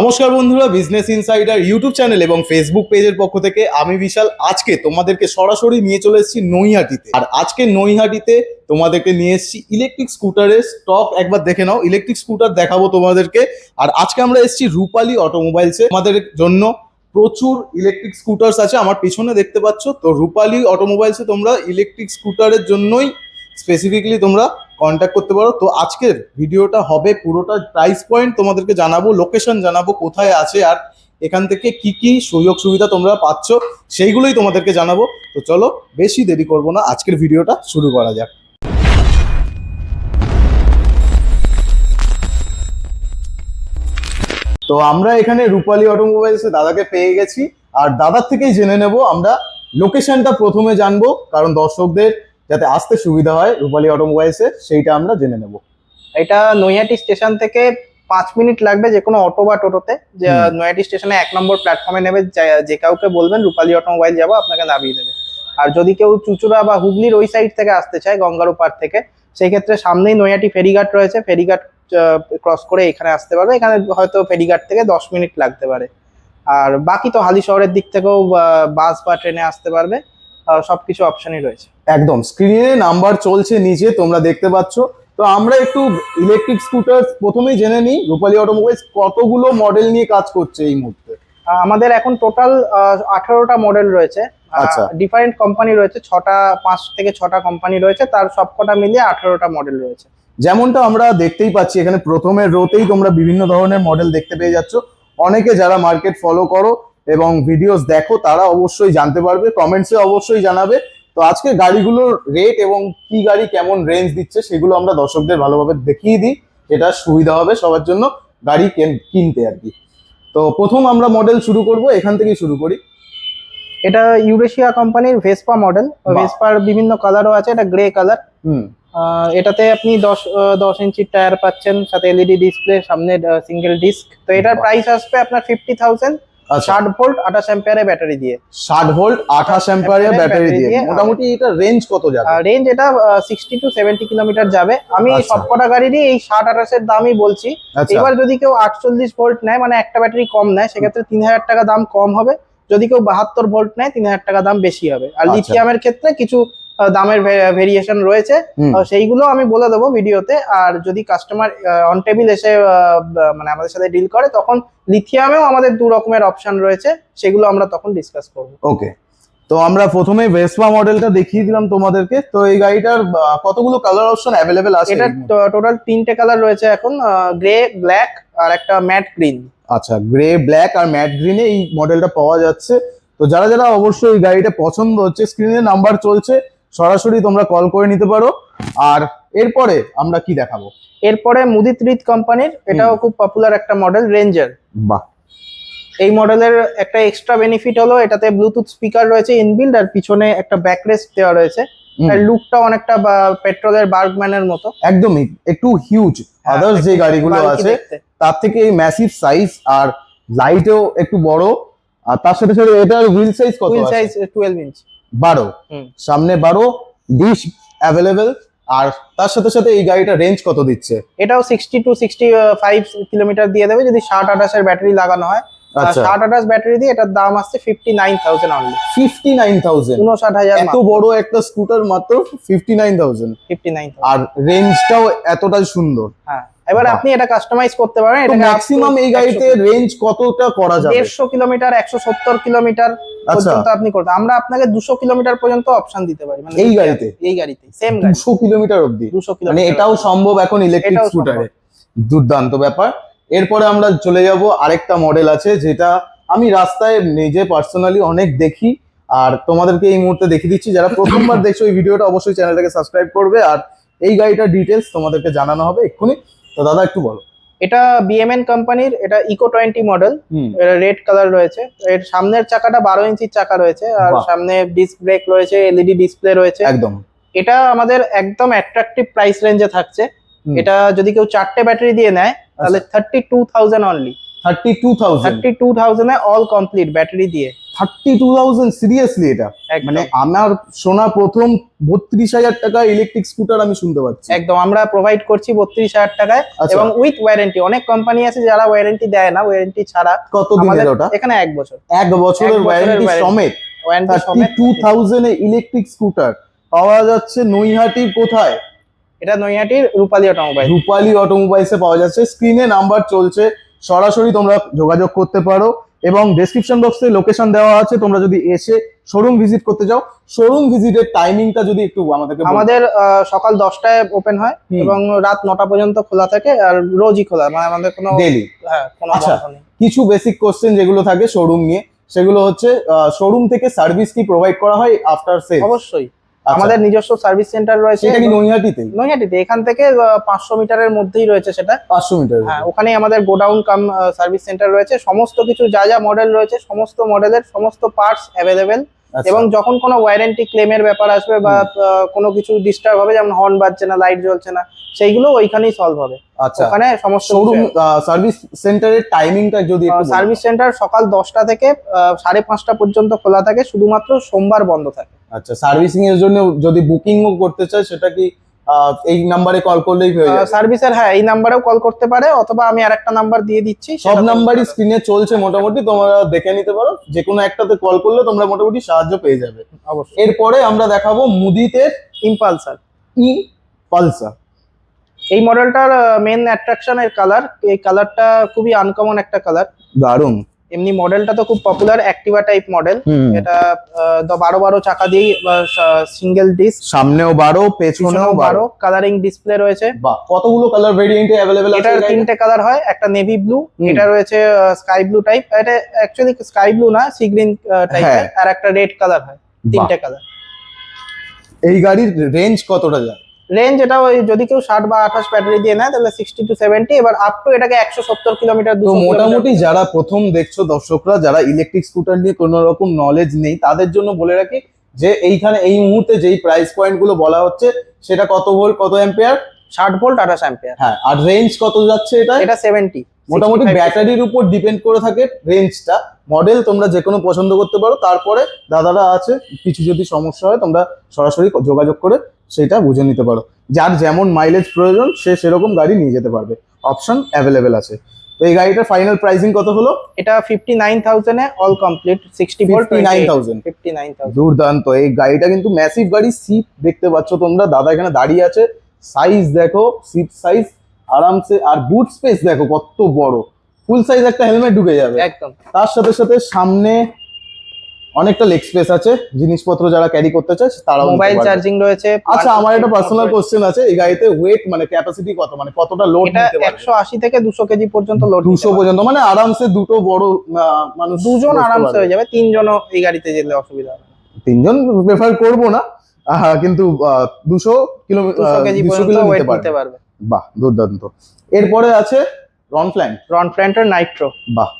নমস্কার বন্ধুরা business insider YouTube channel এবং ফেসবুক পেজের পক্ষ থেকে আমি বিশাল। আজকে তোমাদেরকে সরাসরি নিয়ে চলে এসেছি নৈহাটিতে। আর আজকে নৈহাটিতে তোমাদেরকে নিয়ে এসেছি ইলেকট্রিক স্কুটারের স্টক একবার দেখে নাও ইলেকট্রিক স্কুটার দেখাবো তোমাদেরকে। আর আজকে আমরা এসেছি রূপালী অটোমোবাইলসে আমাদের জন্য প্রচুর ইলেকট্রিক স্কুটার্স আছে, আমার পিছনে দেখতে পাচ্ছ। তো রূপালী অটোমোবাইলসে তোমরা ইলেকট্রিক স্কুটারের জন্যই স্পেসিফিকলি তোমরা কন্ট্যাক্ট করতে পারো। তো আজকের ভিডিওটা হবে পুরোটা প্রাইস পয়েন্ট তোমাদেরকে জানাব লোকেশন জানাব, কোথায় আছে আর এখান থেকে কি কি সুযোগ সুবিধা তোমরা পাচ্ছ, সেইগুলোই তোমাদেরকে জানাব। তো চলো, বেশি দেরি করব না। আজকের ভিডিওটা শুরু করা যাক। তো আমরা এখানে রূপালী অটোমোবাইলসে দাদাকে পেয়ে গেছি। আর দাদার থেকেই জেনে নেব আমরা লোকেশনটা প্রথমে জানব। কারণ দর্শকদের যাতে আসতে সুবিধা হয় রূপালী অটোমোবাইলসে সেইটা আমরা জেনে নেব। এটা নৈহাটি স্টেশন থেকে পাঁচ মিনিট লাগবে যে কোনো অটো বা টোটোতে। যে। নৈহাটি স্টেশনে এক নম্বর প্ল্যাটফর্মে নেবে যে- কাউকে বলবেন রূপালী অটোমোবাইল যাব আপনাকে নামিয়ে দেবে। আর যদি কেউ চুচুড়া বা হুগলির ওই সাইড থেকে আসতে চায় গঙ্গার পার থেকে সেই ক্ষেত্রে সামনেই নৈহাটি ফেরিঘাট রয়েছে। ফেরিঘাট ক্রস করে এখানে আসতে পারবে। এখানে হয়তো ফেরিঘাট থেকে দশ মিনিট লাগতে পারে। আর বাকি তো হালি শহরের দিক থেকেও বাস বা ট্রেনে আসতে পারবে। সবকিছু অপশনই রয়েছে। একদম স্ক্রিনে নাম্বার চলছে নিচে তোমরা দেখতে পাচ্ছ। তো আমরা একটু ইলেকট্রিক স্কুটার প্রথমেই জেনে নিই রূপালী অটোমোবাইলস কতগুলো মডেল নিয়ে কাজ করছে এই মুহূর্তে? আমাদের এখন টোটাল আঠারোটা মডেল রয়েছে। আচ্ছা। ডিফারেন্ট কোম্পানি রয়েছে ছটা পাঁচ থেকে ছটা কোম্পানি রয়েছে তার সবকটা মিলিয়ে আঠারোটা মডেল রয়েছে। যেমনটা আমরা দেখতেই পাচ্ছি এখানে প্রথমের রোতেই তোমরা বিভিন্ন ধরনের মডেল দেখতে পেয়ে যাচ্ছ। অনেকে যারা মার্কেট ফলো করো এবং ভিডিওস দেখো তারা অবশ্যই জানতে পারবে কমেন্টসে অবশ্যই জানাবে। তো আজকে গাড়িগুলোর রেট এবং কি গাড়ি কেমন রেঞ্জ দিচ্ছে সেগুলো আমরা দর্শকদের ভালোভাবে দেখিয়ে দিই যেটা সুবিধা হবে সবার জন্য গাড়ি কেন- কিনতে আর কি। তো প্রথম আমরা মডেল শুরু করব এখান থেকেই শুরু করি। এটা ইউরেশিয়া কোম্পানির ভেসপা মডেল। ভেসপার বিভিন্ন কালারও আছে এটা গ্রে কালার হুম। এটাতে আপনি দশ দশ ইঞ্চির টায়ার পাচ্ছেন সাথে এলইডি ডিসপ্লে সামনে সিঙ্গেল ডিস্ক তো এটার প্রাইস আসবে আপনার ফিফটি থাউজেন্ড ষাট ভোল্ট আঠাশ অ্যাম্পিয়ারের ব্যাটারি দিয়ে। ষাট ভোল্ট আঠাশ অ্যাম্পায়ারের ব্যাটারি দিয়ে। মোটামুটি এটা রেঞ্জ কত যাবে? রেঞ্জ এটা সিক্সটি টু সেভেন্টি কিলোমিটার যাবে। আমি আচ্ছা। সবকটা গাড়িরই এই ষাট আঠাশের দামই বলছি। আচ্ছা। এবার যদি কেউ আটচল্লিশ ভোল্ট নেয় মানে একটা ব্যাটারি কম নেয় সেক্ষেত্রে তিন হাজার টাকা দাম কম হবে। যদি কেউ বাহাত্তর ভোল্ট নেয় তিন হাজার টাকা দাম বেশি হবে। আর আচ্ছা। লিথিয়ামের ক্ষেত্রে কিছু দামের ভেরিয়েশন রয়েছে। সেইগুলো আমি বলে দেবো ভিডিওতে। আর যদি কাস্টমার অন টেবিল এসে মানে আমাদের সাথে ডিল করে তখন লিথিয়ামেও আমাদের দু রকমের অপশন রয়েছে। সেগুলো আমরা তখন ডিসকাস করব। ওকে। তো আমরা প্রথমে ভেসপা মডেলটা দেখিয়ে দিলাম তোমাদেরকে। তো এই গাড়িটার কতগুলো কালার অপশন অ্যাভেলেবেল আছে? এটা টোটাল তিনটে কালার রয়েছে এখন গ্রে ব্ল্যাক আর একটা ম্যাট গ্রিন আচ্ছা গ্রে ব্ল্যাক আর ম্যাট গ্রিনে এই মডেলটা পাওয়া যাচ্ছে। তো যারা যারা অবশ্যই এই গাড়িটা পছন্দ হচ্ছে স্ক্রিনে নাম্বার চলছে। সরাসরি তোমরা কল করে নিতে পারো। আর এরপরে আমরা কি দেখাবো? এরপরে মুদিত রিত কোম্পানির এটাও খুব পপুলার একটা মডেল রেঞ্জার বাহ। এই মডেলের একটা এক্সট্রা বেনিফিট হলো এটাতে ব্লুটুথ স্পিকার রয়েছে ইনবিল্ড আর পিছনে একটা ব্যাকরেস্ট দেওয়া রয়েছে। আর লুকটা অনেকটা পেট্রোলের বার্গম্যানের মতো। একদমই একটু হিউজ হ্যাঁ, আদার্স যে গাড়িগুলো আছে তার থেকে এই ম্যাসিভ সাইজ আর লাইটেও একটু বড়। আর তার সাথে সাথে এটার হুইল সাইজ কত হুইল সাইজ টুয়েলভ ইঞ্চ বারো। সামনে বারো ডিশ অ্যাভেলেবেল আর তার সাথে সাথে এই গাড়িটা রেঞ্জ কত দিচ্ছে? এটাও sixty two sixty five kilometre দিয়ে দেবে যদি ষাট আঠাশের ব্যাটারি লাগানো হয়। আর আচ্ছা। ষাট আঠাশ ব্যাটারি দিয়ে এটার দাম আসছে fifty nine thousand only fifty nine thousand উনষাট হাজার এত বড় একটা স্কুটার মাত্র fifty nine thousand fifty nine আর রেঞ্জটাও এতটাই সুন্দর। হ্যাঁ। এবার আপনি এটা কাস্টমাইজ করতে পারেন তো এটাকে ম্যাক্সিমাম এই গাড়িতে রেঞ্জ কতটা করা যাবে? দেড়শো কিলোমিটার একশো সত্তর কিলোমিটার আচ্ছা। পর্যন্ত আপনি করতে আমরা আপনাকে দুশো কিলোমিটার পর্যন্ত অপশন দিতে পারি মানে এই গাড়িতে? এই গাড়িতে সেম গাড়ি। দুশো কিলোমিটার অবধি? দুশো মানে এটাও সম্ভব এখন ইলেকট্রিক স্কুটারে দুর্দান্ত ব্যাপার। এরপরে আমরা চলে যাব আরেকটা মডেল আছে যেটা আমি রাস্তায় নিজে পার্সোনালি অনেক দেখি আর তোমাদেরকে এই মুহূর্তে দেখিয়ে দিচ্ছি। যারা প্রথমবার দেখছ এই ভিডিওটা অবশ্যই চ্যানেলটাকে সাবস্ক্রাইব করবে আর এই গাড়িটার ডিটেলস তোমাদেরকে জানানো হবে এক্ষুনি। তো দাদা একটু বলো। এটা বিএমএন কোম্পানির এটা Eco twenty model red colour রয়েছে। এর সামনের চাকাটা বারো ইঞ্চির চাকা রয়েছে আর সামনে ডিস্ক ব্রেক রয়েছে এলইডি ডিসপ্লে রয়েছে। একদম। এটা আমাদের একদম অ্যাট্রাকটিভ প্রাইস রেঞ্জে থাকছে। এটা যদি কেউ চারটে ব্যাটারি দিয়ে নেয় তাহলে thirty two thousand only thirty two thousand thirty two থাউজেন্ডে all complete battery দিয়ে। থার্টি টু থাউজেন্ড সিরিয়াসলি এটা মানে আমার শোনা প্রথম বত্রিশ হাজার টাকা ইলেকট্রিক স্কুটার আমি শুনতে পাচ্ছি। একদম আমরা প্রোভাইড করছি বত্রিশ হাজার টাকায় এবং উইথ ওয়ারেন্টি অনেক কোম্পানি আছে যারা ওয়ারেন্টি দেয় না ওয়ারেন্টি ছাড়া। কত আমাদের দিনের ওটা? এখানে এক বছর। এক বছরের ওয়ারেন্টি সমেত। ওয়ারেন্টি সমেত। টু থাউজেন্ড ইলেকট্রিক স্কুটার পাওয়া যাচ্ছে নৈহাটির কোথায়? এটা নৈহাটির রূপালী অটোমোবাইল রূপালী অটোমোবাইলসে পাওয়া যাচ্ছে। স্ক্রিনে নাম্বার চলছে। সরাসরি তোমরা যোগাযোগ করতে পারো এবং ডেসক্রিপশন বক্সে লোকেশন দেওয়া আছে তোমরা যদি এসে শোরুম ভিজিট করতে যাও শোরুম ভিজিটের টাইমিংটা যদি একটু আমাদেরকে আমাদের সকাল দশটায় ওপেন হয় এবং রাত নটা পর্যন্ত খোলা থাকে আর রোজই খোলা মানে আমাদের কোনো ডেলি হ্যাঁ কোনো আচ্ছা। কিছু বেসিক কোশ্চেন যেগুলো থাকে শোরুম নিয়ে সেগুলো হচ্ছে শোরুম থেকে সার্ভিস কি প্রোভাইড করা হয় আফটার সেল অবশ্যই। আমাদের নিজস্ব সার্ভিস সেন্টার রয়েছে। এটা কি নৈহাটিতে? এখান থেকে পাঁচশো মিটারের মধ্যেই রয়েছে সেটা। পাঁচশো মিটার হ্যাঁ ওখানেই আমাদের গোডাউন কাম সার্ভিস সেন্টার রয়েছে। সমস্ত কিছু যা যা মডেল রয়েছে সমস্ত মডেলের সমস্ত পার্টস অ্যাভেলেবেল আচ্ছা। এবং যখন কোনো ওয়ারেন্টি ক্লেমের ব্যাপার আসবে বা কোনো কিছু ডিস্টার্ব হবে যেমন হর্ন বাজছে না লাইট জ্বলছে না সেইগুলো ওইখানেই সলভ হবে। আচ্ছা। ওখানে সমস্ত শোরুম সার্ভিস সেন্টারের টাইমিংটা যদি সার্ভিস সেন্টার সকাল দশটা থেকে সাড়ে পাঁচটা পর্যন্ত খোলা থাকে শুধুমাত্র সোমবার বন্ধ থাকে। আচ্ছা সার্ভিসিং এর জন্য যদি বুকিংও করতে চায় সেটা কি এই নাম্বারে কল করলেই হয়ে যাবে। সার্ভিসের হ্যাঁ এই নাম্বারেও কল করতে পারে অথবা আমি আরেকটা নাম্বার দিয়ে দিচ্ছি সব নাম্বারই স্ক্রিনে চলছে মোটামুটি তোমরা দেখে নিতে পারো। যে কোনো একটাতে কল করলে তোমরা মোটামুটি সাহায্য পেয়ে যাবে। অবশ্যই। এরপরে আমরা দেখাবো মুদিতের ইম্পালসার ই পালসার এই মডেলটার মেন অ্যাট্রাকশন এর কালার এই কালারটা খুবই আনকমন একটা কালার দারুণ। এমনি মডেলটা তো খুব পপুলার অ্যাক্টিভা টাইপ মডেল এটা বারো বারো চাকা দিয়েই সিঙ্গেল ডিস্ক সামনেও বারো পেছনেও বারো। কালারিং ডিসপ্লে রয়েছে। কতগুলো কালার ভেরিয়েন্টে অ্যাভেলেবেল গাড়িতে? তিনটে কালার হয় একটা নেভি ব্লু এটা রয়েছে স্কাই ব্লু টাইপ এটা অ্যাকচুয়ালি স্কাই ব্লু না সি গ্রিন টাইপের হ্যাঁ। আর একটা রেড কালার হয় তিনটে কালার এই গাড়ির রেঞ্জ কতটা যায়? রেঞ্জ এটা ওই যদি কেউ ষাট বা আঠাশ ব্যাটারি দিয়ে নেয় তাহলে সিক্সটি টু সেভেন্টি এবার আপ টু এটাকে একশো সত্তর কিলোমিটার তো দুশো মোটামুটি যারা প্রথম দেখছ দর্শকরা যারা ইলেকট্রিক স্কুটার নিয়ে কোনো রকম নলেজ নেই তাদের জন্য বলে রাখি যে এইখানে এই মুহূর্তে যেই প্রাইস পয়েন্টগুলো বলা হচ্ছে সেটা কত ভোল্ট কত অ্যাম্পিয়ার ষাট ভোল্ট আঠাশ অ্যাম্পিয়ার হ্যাঁ আর রেঞ্জ কত যাচ্ছে এটা? এটা সেভেন্টি মোটামুটি ব্যাটারির উপর ডিপেন্ড করে থাকে রেঞ্জটা মডেল তোমরা যে কোনো পছন্দ করতে পারো তারপরে দাদারা আছে কিছু যদি সমস্যা হয় তোমরা সরাসরি যোগাযোগ করে সেটা বুঝে নিতে পারো। যার যেমন মাইলেজ প্রয়োজন সে সেরকম গাড়ি নিয়ে যেতে পারবে। অপশন অ্যাভেলেবেল আছে। তো এই গাড়িটার ফাইনাল প্রাইসিং কত হলো? এটা fifty nine থাউজেন্ডে all complete sixty volt 59,000 fifty nine thousand দুর্দান্ত। এই গাড়িটা কিন্তু ম্যাসিভ গাড়ি সিট দেখতে পাচ্ছ তোমরা। দাদা এখানে দাঁড়িয়ে আছে। সাইজ দেখো সিট সাইজ আরামসে আর বুট স্পেস দেখো কত বড়। ফুল সাইজ একটা হেলমেট ঢুকে যাবে। একদম। তার সাথে সাথে সামনে অনেকটা লেগ স্পেস আছে জিনিসপত্র যারা ক্যারি করতে চায় তারা মোবাইল চার্জিং রয়েছে আচ্ছা আমার একটা পার্সোনাল কোশ্চেন আছে এই গাড়িতে ওয়েট মানে ক্যাপাসিটি কত মানে কতটা লোড নিতে পারবে? একশো আশি থেকে দুশো কেজি পর্যন্ত লোড দুশো পর্যন্ত মানে আরামসে দুটো বড় মানুষ দুজন আরামসে হয়ে যাবে তিনজনও এই গাড়িতে যেতে অসুবিধা হবে তিনজন প্রেফার করব না কিন্তু দুশো কিলোমিটার দুশো কেজি পর্যন্ত ওয়েট নিতে পারবে। বাহ দুর্দান্ত। এরপরে আছে রন ফ্ল্যান রন ফ্ল্যান্টার নাইট্রো বাহ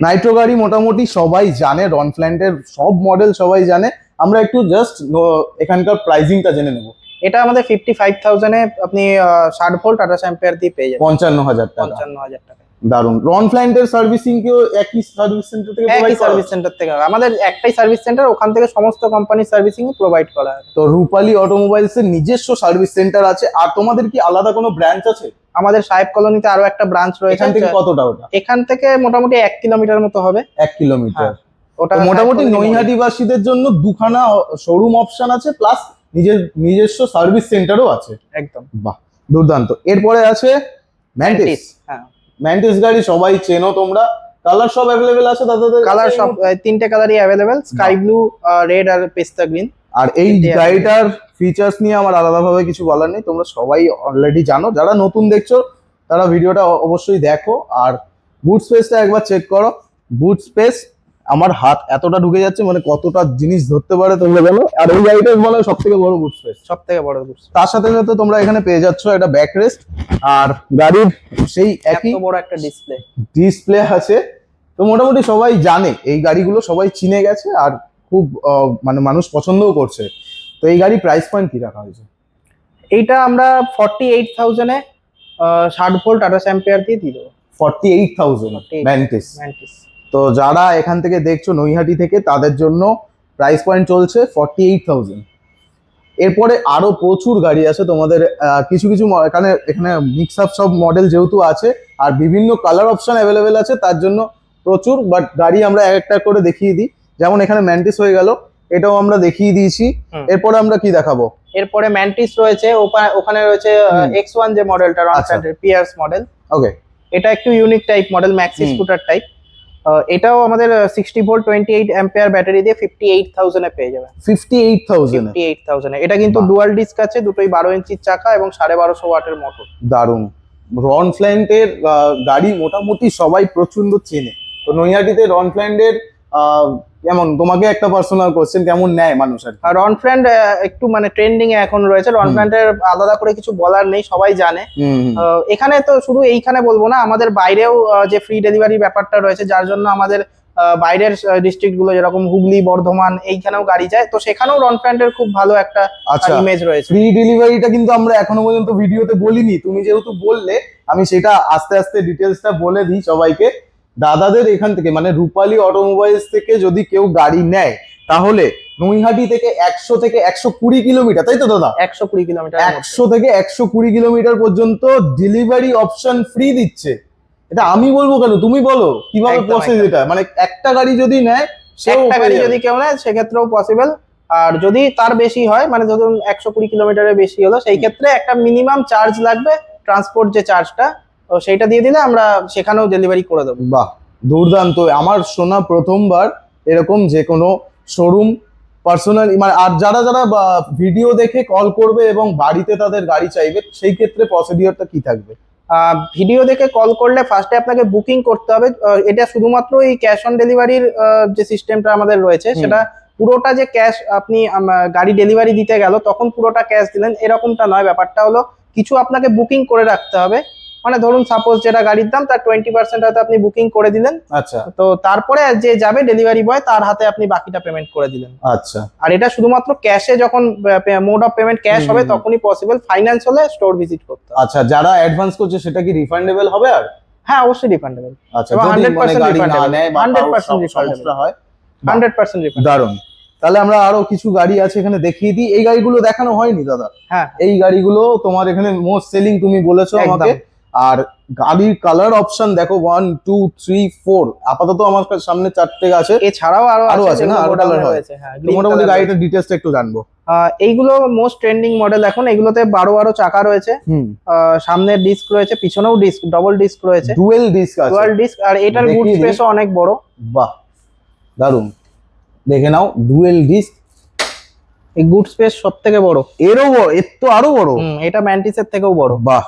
নাইট্রো গাড়ি মোটামুটি সবাই জানে রন ফ্ল্যান্ডের সব মডেল সবাই জানে। আমরা একটু জাস্ট এখানকার প্রাইজিংটা জেনে নেব। এটা আমাদের ফিফটি ফাইভ থাউজেন্ডে আপনি ষাট ভোল্ট আঠাশ অ্যাম্পিয়ার দিয়ে পেয়ে যাবেন। পঞ্চান্ন হাজার টাকা। পঞ্চান্ন হাজার টাকা। দারুণ রন ফ্ল্যান্টের সার্ভিসিং কেও একই সার্ভিস সেন্টার থেকে একই সার্ভিস সেন্টার থেকে আমাদের একটাই সার্ভিস সেন্টার ওখান থেকে সমস্ত কোম্পানির সার্ভিসিং প্রোভাইড করা হয়। তো রূপালী অটোমোবাইলস এর নিজস্ব সার্ভিস সেন্টার আছে। আর তোমাদের কি আলাদা কোনো ব্রাঞ্চ আছে? আমাদের সাহেব কলোনিতে আরও একটা ব্রাঞ্চ রয়েছে। এখান থেকে কতটা ওটা? এখান থেকে মোটামুটি এক কিলোমিটার মতো হবে। এক কিলোমিটার। হ্যাঁ, ওটা মোটামুটি নৈহাটিবাসীদের জন্য দুখানা শোরুম অপশন আছে প্লাস নিজের নিজস্ব সার্ভিস সেন্টারও আছে। একদম। বাহ দুর্দান্ত। এরপরে আছে ম্যান্টিস হ্যাঁ। ম্যান্টিস গাড়ি সবাই চেনো তোমরা। কালার সব অ্যাভেলেবেল আছে দাদাদের কালার সব তিনটে কালারই অ্যাভেলেবেল স্কাই ব্লু রেড আর পেস্তা গ্রিন আর এই গাড়িটার ফিচার্স নিয়ে আমার আলাদাভাবে কিছু বলার নেই। তোমরা সবাই অলরেডি জানো। যারা নতুন দেখছ তারা ভিডিওটা অবশ্যই দেখো। আর বুট স্পেসটা একবার চেক করো। বুট স্পেস আমার হাত এতটা ঢুকে যাচ্ছে মানে কতটা জিনিস ধরতে পারে তোমরা জানো? আর এই গাড়িটার বলে সব থেকে বড় বুট স্পেস সব থেকে বড় বুট তার সাথে সাথে তোমরা এখানে পেয়ে যাচ্ছ একটা ব্যাক রেস্ট আর গাড়ির সেই একই বড় একটা ডিসপ্লে ডিসপ্লে আছে। তো মোটামুটি সবাই জানে এই গাড়িগুলো সবাই চিনে গেছে আর খুব মানে মানুষ পছন্দও করছে। তো এই গাড়ি প্রাইস পয়েন্ট কি রাখা হয়েছে? এইটা আমরা ফর্টি এইট থাউজেন্ডে ষাট ভোল্ট আঠাশ অ্যাম্পিয়ার দিয়ে দিয়ে দেবো। Forty eight thousand 48,000 Mantis Mantis তো যারা এখান থেকে দেখছ নৈহাটি থেকে তাদের জন্য প্রাইস পয়েন্ট চলছে ফর্টি এইট থাউজেন্ড এরপরে আরও প্রচুর গাড়ি আছে তোমাদের কিছু কিছু এখানে এখানে মিক্স আপ সব মডেল যেহেতু আছে আর বিভিন্ন কালার অপশন অ্যাভেলেবেল আছে তার জন্য প্রচুর বাট গাড়ি আমরা এক একটা করে দেখিয়ে দিই। যেমন এখানে ম্যান্টিস হয়ে গেল এটাও আমরা দেখিয়ে দিয়েছি। এরপরে আমরা কি দেখাবো? এরপরে ম্যান্টিস রয়েছে ওখানে রয়েছে এক্স ওয়ান যে মডেলটা। পিয়ার্স মডেল ওকে এটা একটু unique type model maxi scooter type এটাও আমাদের sixty volt twenty eight ampere battery দিয়ে ফিফটি এইট থাউজেন্ডে পেয়ে যাবে fifty eight thousand fifty eight থাউজেন্ডে এটা কিন্তু। ডুয়াল ডিস্ক আছে দুটোই বারো ইঞ্চির চাকা এবং সাড়ে বারোশো ওয়াটের মোটর দারুণ। রন ফ্ল্যান্ডের গাড়ি মোটামুটি সবাই প্রচণ্ড চেনে। তো নৈহাটিতে রন ফ্ল্যান্ডের যেমন তোমাকে একটা পার্সোনাল কোশ্চেন কেমন নেয় মানুষ আর রন ফ্র্যান্ড একটু মানে ট্রেন্ডিং এ এখন রয়েছে রন হুম। ফ্র্যান্ডের আলাদা করে কিছু বলার নেই সবাই জানে। এখানে তো শুধু এইখানে বলব না আমাদের বাইরেও যে ফ্রি ডেলিভারি ব্যাপারটা রয়েছে যার জন্য আমাদের বাইরের ডিস্ট্রিক্টগুলো যেরকম হুগলি বর্ধমান এইখানেও গাড়ি যায় তো সেখানেও রন ফ্র্যান্ডের খুব ভালো একটা আচ্ছা ইমেজ রয়েছে। ফ্রি ডেলিভারিটা কিন্তু আমরা এখনও পর্যন্ত ভিডিওতে বলিনি তুমি যেহেতু বললে আমি সেটা আস্তে আস্তে ডিটেলসটা বলে দিই সবাইকে। দাদাদের এখান থেকে মানে রূপালী অটোমোবাইলস থেকে যদি কেউ গাড়ি নেয় তাহলে নৈহাটি থেকে একশো থেকে একশো কুড়ি কিলোমিটার তাই তো দাদা? একশো কুড়ি কিলোমিটার একশো থেকে একশো কুড়ি কিলোমিটার পর্যন্ত ডেলিভারি অপশন ফ্রি দিচ্ছে। এটা আমি বলব কেন? তুমি বলো কীভাবে প্রসেস এটা? মানে একটা গাড়ি যদি নেয় একটা গাড়ি যদি কেউ নেয় সেক্ষেত্রেও পসিবল আর যদি তার বেশি হয় মানে ধরুন একশো কুড়ি কিলোমিটারের বেশি হলো সেই ক্ষেত্রে একটা মিনিমাম চার্জ লাগবে ট্রান্সপোর্ট যে চার্জটা তো সেইটা দিয়ে দিলে আমরা সেখানেও ডেলিভারি করে দেবো। বাহ দুর্দান্ত। আমার শোনা প্রথমবার এরকম যে কোনো শোরুম পার্সোনাল মানে আর যারা যারা ভিডিও দেখে কল করবে এবং বাড়িতে তাদের গাড়ি চাইবে সেই ক্ষেত্রে প্রসিডিওরটা কি থাকবে? ভিডিও দেখে কল করলে ফার্স্টে আপনাকে বুকিং করতে হবে। এটা শুধুমাত্র এই ক্যাশ অন ডেলিভারির যে সিস্টেমটা আমাদের রয়েছে সেটা পুরোটা যে ক্যাশ আপনি গাড়ি ডেলিভারি দিতে গেল তখন পুরোটা ক্যাশ দিলেন এরকমটা নয়। ব্যাপারটা হলো কিছু আপনাকে বুকিং করে রাখতে হবে। মানে ধরুন সাপোজ যেটা গাড়ির দাম তার টোয়েন্টি পার্সেন্ট হয়তো আপনি বুকিং করে দিলেন। আচ্ছা। তো তারপরে যে যাবে ডেলিভারি বয় তার হাতে আপনি বাকিটা পেমেন্ট করে দিলেন। আচ্ছা। আর এটা শুধুমাত্র ক্যাশে যখন মোড অফ পেমেন্ট ক্যাশ হবে তখনই পসিবল ফাইন্যান্স হলে স্টোর ভিজিট করতে আচ্ছা যারা অ্যাডভান্স করছে সেটা কি রিফান্ডেবল হবে আর? হ্যাঁ অবশ্যই রিফান্ডেবল আচ্ছা এবং যদি 100% গাড়ি না নেয় বা 100% কারোর সমস্যা হয় হান্ড্রেড পার্সেন্ট রিফান্ড দারুণ। তাহলে আমরা আরও কিছু গাড়ি আছে এখানে দেখিয়ে দিই। এই গাড়িগুলো দেখানো হয়নি দাদা। হ্যাঁ। এই গাড়িগুলো তোমার এখানে মোস্ট সেলিং তুমি বলেছ। আমাকে। আর গাড়ির কালার অপশন দেখো ওয়ান টু থ্রি ফোর আপাতত আমার কাছে সামনে চারটে আছে। এছাড়াও আরও আরও আছে না? আরও গোডাউনে colour হয়? মোটামুটি গাড়িটার ডিটেলসটা একটু জানব। এইগুলো মোস্ট ট্রেন্ডিং মডেল এখন এগুলোতে বারো বারো চাকা রয়েছে। সামনের ডিস্ক রয়েছে পিছনেও ডিস্ক ডবল ডিস্ক রয়েছে। ডুয়েল ডিস্ক আছে। ডুয়াল ডিস্ক আর এটার বুট। স্পেসও অনেক বড়। বাহ দারুণ। দেখে নাও ডুয়েল ডিস্ক এই গুড স্পেস সব থেকে বড়। এরও বড় এর তো আরও বড়। এটা ম্যান্টিসের থেকেও বড়। বাহ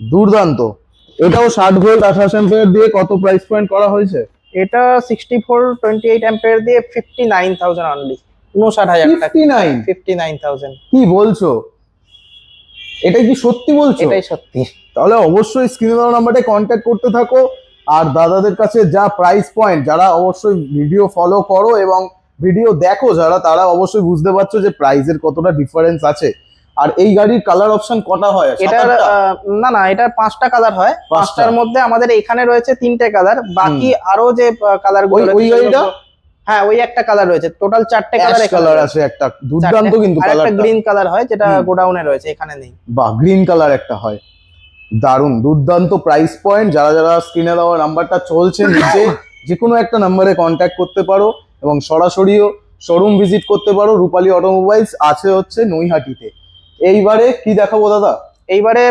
দুর্দান্ত। এটাও ষাট ভোল্ট আঠাশ অ্যাম্পিয়ার দিয়ে কত প্রাইস পয়েন্ট করা হয়েছে? এটা sixty four twenty eight ampere দিয়ে ফিফটি নাইন থাউজেন্ড অনলি উনষাট হাজার fifty nine fifty nine thousand কি বলছো? এটা কি সত্যি বলছো? এটাই সত্যি। তাহলে অবশ্যই স্ক্রিনে দেওয়া নাম্বারে কন্ট্যাক্ট করতে থাকো। আর দাদাদের কাছে যা প্রাইস পয়েন্ট যারা অবশ্যই ভিডিও ফলো করো এবং ভিডিও দেখো যারা তারা অবশ্যই বুঝতে পারছ যে প্রাইসের কতটা ডিফারেন্স আছে। আর এই গাড়ির কালার অপশন কটা হয়? এটার না না এটার পাঁচটা কালার হয়। পাঁচটার মধ্যে আমাদের এখানে রয়েছে তিনটে কালার বাকি আরও যে কালার ওই- গাড়িটা? হ্যাঁ ওই একটা কালার রয়েছে। টোটাল চারটে কালার কালার আছে একটা। দুর্দান্ত কিন্তু আর একটা গ্রিন কালার হয় যেটা গোডাউনে রয়েছে এখানে নেই। বাহ গ্রিন কালার একটা হয়। দারুণ দুর্দান্ত প্রাইস পয়েন্ট যারা যারা স্ক্রিনে দেওয়া নাম্বারটা চলছে নিচে যে কোনো একটা নাম্বারে কন্ট্যাক্ট করতে পারো এবং সরাসরিও শোরুম ভিজিট করতে পারো। রূপালী অটোমোবাইলস আছে হচ্ছে নৈহাটিতে। এইবারে কি দেখাবো দাদা? এইবারে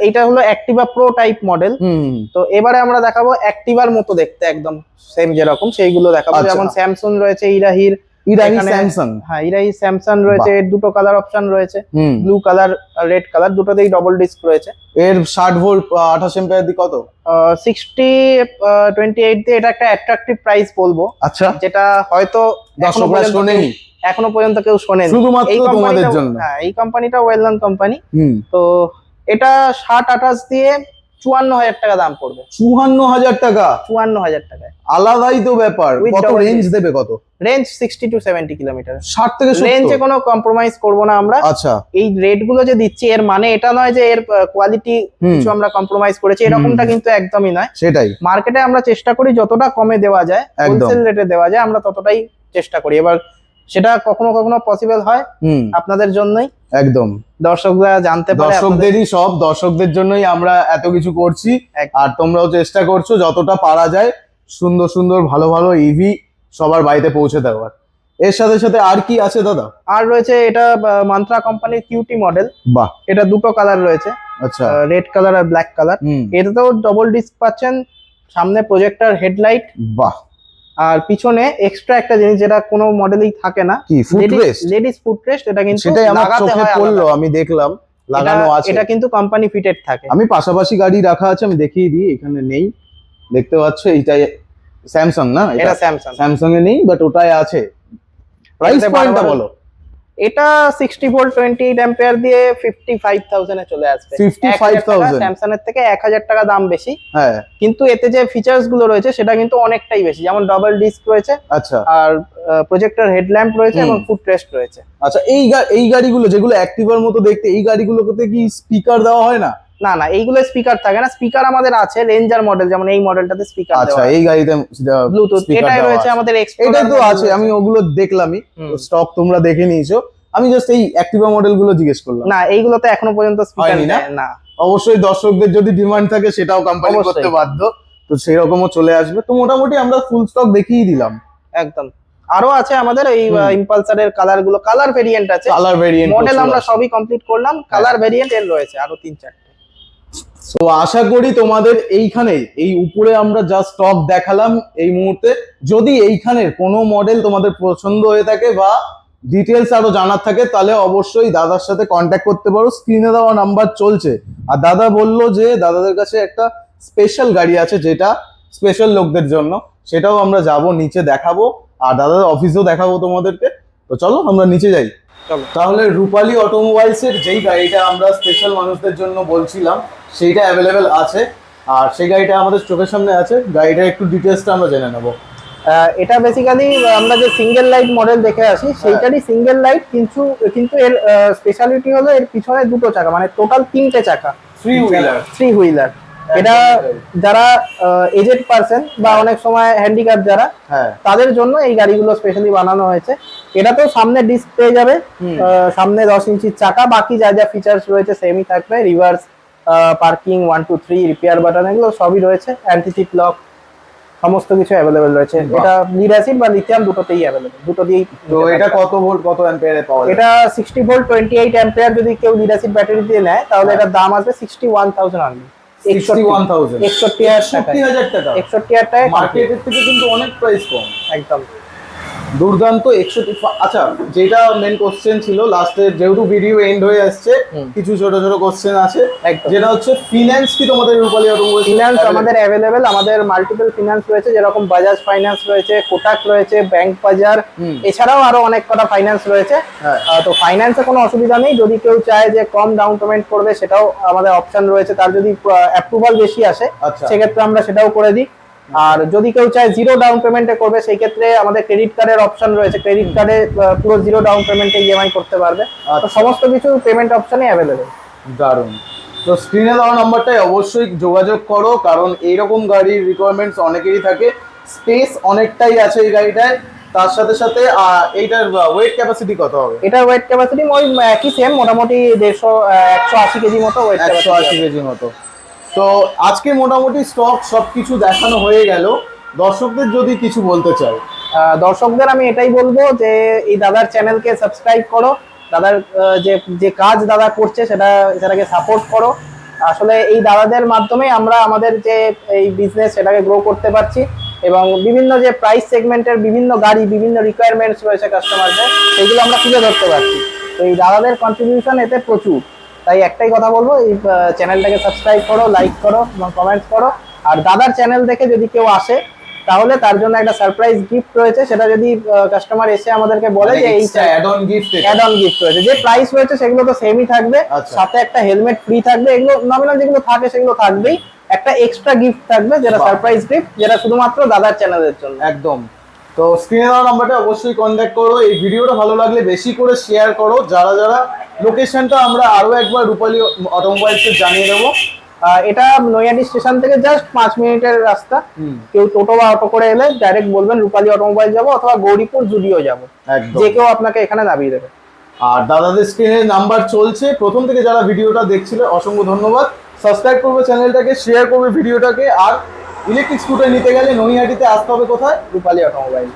এইটা হলো অ্যাক্টিভা প্রো টাইপ মডেল হুম। তো এবারে আমরা দেখাবো অ্যাক্টিভার মতো দেখতে একদম সেম যেরকম সেইগুলো দেখাবো। আচ্ছা। যেমন স্যামসুং রয়েছে ইরাহির ইরাহি স্যামসাং হ্যাঁ ইরাহি স্যামসাং রয়েছে এর দুটো কালার অপশন রয়েছে। হুম। ব্লু কালার রেড কালার দুটোতেই ডবল ডিস্ক রয়েছে। এর ষাট ভোল্ট আঠাশ এম্পিয়ার দি কত? সিক্সটি টোয়েন্টি এইট দিয়ে এটা একটা অ্যাট্রাকটিভ প্রাইস বলব। আচ্ছা। যেটা হয়তো দর্শকরা শোনেনি। এখনও পর্যন্ত কেউ শোনেনি। শুধুমাত্র এই তোমাদের জন্য। হ্যাঁ এই কোম্পানিটা ওয়েল নন কোম্পানি তো এটা ষাট আঠাশ দিয়ে চুয়ান্ন হাজার টাকা দাম পড়বে। চুয়ান্ন হাজার টাকা? চুয়ান্ন হাজার টাকায় আলাদাই তো ব্যাপার। কত রেঞ্জ দেবে কত? Range sixty two seventy kilometre ষাট থেকে রেঞ্জে কোনো কম্প্রোমাইজ করব না আমরা। আচ্ছা। এই রেটগুলো যে দিচ্ছি এর মানে এটা নয় যে এর কোয়ালিটি কিছু আমরা কম্প্রোমাইজ করেছি। এরকমটা কিন্তু একদমই নয়। সেটাই। মার্কেটে আমরা চেষ্টা করি যতটা কমে দেওয়া যায়। হোলসেল রেটে দেওয়া যায় আমরা ততটাই চেষ্টা করি। এবার সেটা কখনো কখনো পসিবল হয় আপনাদের জন্যই। একদম। দর্শকরা জানতে পারে দর্শকদেরই সব দর্শকদের জন্যই আমরা এত কিছু করছি। আর তোমরাও চেষ্টা করছ যতটা পারা যায় সুন্দর সুন্দর ভালো ভালো ইভি সবার বাড়িতে পৌঁছে দেওয়ার। এর সাথে সাথে আর কি আছে দাদা? আর রয়েছে এটা মান্ত্রা কোম্পানির কিউটি মডেল বাহ। এটা দুটো কালার রয়েছে। আচ্ছা। রেড কালার আর ব্ল্যাক কালার এটাতেও ডবল ডিস্ক পাচ্ছেন। সামনে প্রজেক্টর হেডলাইট বাহ। আর পিছনে এক্সট্রা একটা জিনিস যেটা কোনো মডেলেই থাকে না কি ফুটরেস্ট লেডিস ফুটরেস্ট এটা কিন্তু সেটাই আমার চোখে পড়ল আমি দেখলাম লাগানো আছে। এটা কিন্তু কোম্পানি ফিটেড থাকে। আমি পাশাপাশি গাড়ি রাখা আছে আমি দেখিয়ে দিই এখানে নেই। দেখতে পাচ্ছ এইটাই স্যামসাং না? এটা এটা স্যামসাং স্যামসাং এ নেই বাট ওটাই আছে। প্রাইস পয়েন্টটা বলো। এটা sixty volt twenty eight ampere দিয়ে ফিফটি ফাইভ থাউজেন্ডে চলে আসবে। 55,000 স্যামসাং এর থেকে এক হাজার টাকা দাম বেশি। হ্যাঁ। কিন্তু এতে যে ফিচারসগুলো রয়েছে সেটা কিন্তু অনেকটাই বেশি। যেমন ডাবল ডিস্ক রয়েছে আচ্ছা। আর প্রজেক্টর হেডল্যাম্প রয়েছে এবং ফুট রেস্ট রয়েছে। আচ্ছা এই এই গাড়িগুলো যেগুলো অ্যাক্টিভার মতো দেখতে এই গাড়িগুলোতে কি স্পিকার দেওয়া হয় না? না না এইগুলো স্পিকার থাকে না। স্পিকার আমাদের আছে রেঞ্জার মডেল যেমন এই মডেলটাতে স্পিকার আচ্ছা এই গাড়িতে ব্লুটুথ এটাই রয়েছে। আমাদের এটা তো আছে আমি ওগুলো দেখলামই। স্টক তোমরা দেখে নিয়েছো। আমি জাস্ট এই অ্যাক্টিভা মডেলগুলো জিজ্ঞেস করলাম। না এইগুলোতে এখনও পর্যন্ত স্পিকার না? অবশ্যই দর্শকদের যদি ডিমান্ড থাকে সেটাও কোম্পানি করতে বাধ্য। তো সেরকমও চলে আসবে। তো মোটামুটি আমরা ফুল স্টক দেখিয়ে দিলাম। একদম। আরও আছে আমাদের এই। ইম্পালসারের কালারগুলো কালার ভেরিয়েন্ট আছে। কালার ভেরিয়েন্ট মডেল আমরা সবই কমপ্লিট করলাম। কালার ভেরিয়েন্ট এর রয়েছে আরও তিন চারটে। তো আশা করি তোমাদের এইখানে, এই উপরে আমরা যা স্টক দেখালাম এই মুহূর্তে, যদি এইখানের কোনো মডেল তোমাদের পছন্দ হয়ে থাকে বা ডিটেলস আরও জানার থাকে, তাহলে অবশ্যই দাদার সাথে কন্ট্যাক্ট করতে পারো। স্ক্রিনে দেওয়া নাম্বার চলছে। আর দাদা বলল যে, দাদাদের কাছে একটা স্পেশাল গাড়ি আছে যেটা স্পেশাল লোকদের জন্য, সেটাও আমরা যাব, নিচে দেখাবো। আর দাদার অফিসেও দেখাবো তোমাদেরকে। তো চলো, আমরা নিচে যাই। তাহলে রূপালী অটোমোবাইলস এর যেই গাড়িটা আমরা স্পেশাল মানুষদের জন্য বলছিলাম সেইটা অ্যাভেলেবেল আছে। আর সেই গাড়িটা আমাদের চোখের সামনে আছে গাড়িটার একটু ডিটেলসটা আমরা জেনে নেব। এটা বেসিক্যালি আমরা যে সিঙ্গেল লাইট মডেল দেখে আসি হ্যাঁ। সেইটারই সিঙ্গেল লাইট কিন্তু কিন্তু এর স্পেশালিটি হলো এর পিছনে দুটো চাকা মানে টোটাল তিনটে চাকা। থ্রি হুইলার থ্রি হুইলার এটা যারা এজেড পার্সন বা অনেক সময় হ্যান্ডিক্যাপ যারা হ্যাঁ। তাদের জন্য এই গাড়িগুলো স্পেশালি বানানো হয়েছে। এটাতেও সামনে ডিস্ক পেয়ে যাবে। সামনে দশ ইঞ্চির চাকা বাকি যা যা ফিচার্স রয়েছে সেমই থাকবে reverse parking one two three repair button এগুলো সবই রয়েছে অ্যান্টিচিপ লক সমস্ত কিছু অ্যাভেলেবেল রয়েছে। এটা লিড অ্যাসিড বা লিথিয়াম দুটোতেই অ্যাভেলেবেল দুটো দিয়েই তো এটা কত ভোল্ট কত অ্যাম্পিয়ারে পাওয়া যায় এটা sixty volt twenty eight ampere যদি কেউ লিড অ্যাসিড ব্যাটারি দিয়ে নেয় তাহলে হ্যাঁ। এটার দাম আসবে sixty one thousand only sixty one thousand একষট্টি হাজার টাকা সত্যি হাজার টাকা। একষট্টি হাজার টাকা মার্কেটের থেকে কিন্তু অনেক প্রাইস কম। একদম। দুর্দান্ত একষট্টি আচ্ছা যেটা মেন কোশ্চেন ছিল লাস্টে যেহেতু ভিডিও এন্ড হয়ে আসছে কিছু ছোট ছোট কোশ্চেন আছে। যেটা হচ্ছে ফিনান্স কি তোমাদের রূপালী অটোমোবাইল ফিনান্স আমাদের অ্যাভেলেবেল আমাদের মাল্টিপল ফিনান্স রয়েছে যেরকম বাজাজ ফাইন্যান্স রয়েছে কোটাক রয়েছে ব্যাংক বাজার এছাড়াও আরও অনেক কটা ফাইন্যান্স রয়েছে। হ্যাঁ। তো ফাইন্যান্সে কোনো অসুবিধা নেই যদি কেউ চায় যে কম ডাউন পেমেন্ট করবে সেটাও আমাদের অপশন রয়েছে। তার যদি অ্যাপ্রুভাল বেশি আসে আচ্ছা। সেক্ষেত্রে আমরা সেটাও করে দিই। আর যদি কেউ চায় জিরো ডাউন পেমেন্টে করবে সেই ক্ষেত্রে আমাদের ক্রেডিট কার্ডের অপশন রয়েছে। ক্রেডিট কার্ডে পুরো জিরো ডাউন পেমেন্টে ইএমআই করতে পারবে। তো আচ্ছা। সমস্ত কিছু পেমেন্ট অপশনই অ্যাভেলেবেল দারুণ। তো স্ক্রিনে দেওয়া নাম্বারটাই অবশ্যই যোগাযোগ করো কারণ এইরকম গাড়ির রিকোয়ারমেন্টস অনেকেরই থাকে। স্পেস অনেকটাই আছে এই গাড়িটায়। তার সাথে সাথে এইটার ওয়েট ক্যাপাসিটি কত হবে? এটার ওয়েট ক্যাপাসিটি ওই একই সেম মোটামুটি দেড়শো একশো আশি কেজি মতো ওয়েট একশো আশি কেজি মতো। তো আজকে মোটামুটি স্টক সব কিছু দেখানো হয়ে গেল। দর্শকদের যদি কিছু বলতে চাই। দর্শকদের আমি এটাই বলব যে, এই দাদার চ্যানেলকে সাবস্ক্রাইব করো। দাদার যে যে কাজ দাদা করছে সেটা, সেটাকে সাপোর্ট করো। আসলে এই দাদাদের মাধ্যমে আমরা আমাদের যে, এই বিজনেস সেটাকে গ্রো করতে পারছি এবং বিভিন্ন যে প্রাইস সেগমেন্টের বিভিন্ন গাড়ি, বিভিন্ন রিকোয়ারমেন্টস রয়েছে কাস্টমারদের সেগুলো আমরা তুলে ধরতে পারছি। তো এই দাদাদের কন্ট্রিবিউশন এতে প্রচুর। তাই একটাই কথা বলব এই চ্যানেলটাকে সাবস্ক্রাইব করো লাইক করো এবং কমেন্টস করো। আর দাদার চ্যানেল দেখে যদি কেউ আসে তাহলে তার জন্য একটা সারপ্রাইজ গিফট রয়েছে। সেটা যদি কাস্টমার এসে আমাদেরকে বলে যে এই add on gift add on gift রয়েছে। যে প্রাইস রয়েছে সেগুলো তো সেমই থাকবে। আচ্ছা। সাথে একটা হেলমেট ফ্রি থাকবে। এগুলো নমিনাল যেগুলো থাকে সেগুলো থাকবেই। একটা এক্সট্রা গিফট থাকবে যেটা সারপ্রাইজ গিফট যেটা শুধুমাত্র দাদার চ্যানেলের জন্য। একদম। তো স্ক্রিনে দেওয়া নাম্বারটা অবশ্যই কন্ট্যাক্ট করো। এই ভিডিওটা ভালো লাগলে বেশি করে শেয়ার করো। যারা যারা লোকেশনটা আমরা আরও একবার রূপালী অটোমোবাইলসে জানিয়ে দেবো। এটা নৈয়াটি স্টেশন থেকে জাস্ট পাঁচ মিনিটের রাস্তা। কেউ টোটো বা অটো করে এলে ডাইরেক্ট বলবেন রূপালী অটোমোবাইল যাব অথবা গৌরীপুর জুডিও যাব। একদম। যে কেউ আপনাকে এখানে নামিয়ে দেবে। আর দাদাদের স্ক্রিনে নাম্বার চলছে। প্রথম থেকে যারা ভিডিওটা দেখছিল অসংখ্য ধন্যবাদ। সাবস্ক্রাইব করবে চ্যানেলটাকে শেয়ার করবে ভিডিওটাকে আর ইলেকট্রিক স্কুটার নিতে গেলে নৈহাটিতে আসতে হবে কোথায়? রূপালী অটোমোবাইল